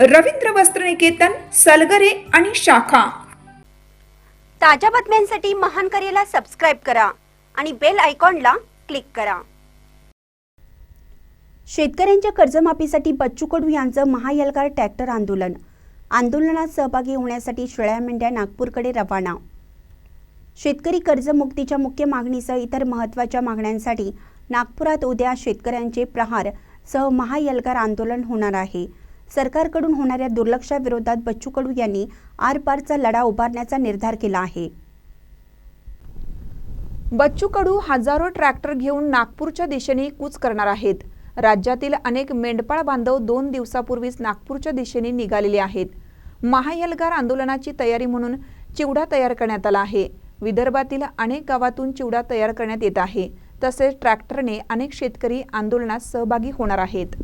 रवींद्र वस्त्रनिकेतन सलगरे आणि शाखा. ताज्या बातम्यांसाठी महान करेला सबस्क्राईब करा आणि बेल आयकॉनला क्लिक करा. शेतकऱ्यांच्या कर्जमाफीसाठी बच्चू कडू यांचं महायलगार ट्रॅक्टर आंदोलन. आंदोलनात सहभागी होण्यासाठी शेळ्या मेंढ्या नागपूरकडे रवाना. शेतकरी कर्जमुक्तीच्या मुख्य मागणीसह इतर महत्त्वाच्या मागण्यांसाठी नागपुरात उद्या शेतकऱ्यांचे प्रहार सह महायलगार आंदोलन होणार आहे. सरकारकडून होणाऱ्या दुर्लक्षाविरोधात बच्चू कडू यांनी आरपारचा लढा उभारण्याचा निर्धार केला आहे. बच्चू कडू हजारो ट्रॅक्टर घेऊन नागपूरच्या दिशेने कूच करणार आहेत. राज्यातील अनेक मेंढपाळ बांधव दोन दिवसापूर्वीच नागपूरच्या दिशेने निघालेले आहेत. महायलगार आंदोलनाची तयारी म्हणून चिवडा तयार करण्यात आला आहे. विदर्भातील अनेक गावातून चिवडा तयार करण्यात येत आहे. तसेच ट्रॅक्टरने अनेक शेतकरी आंदोलनात सहभागी होणार आहेत.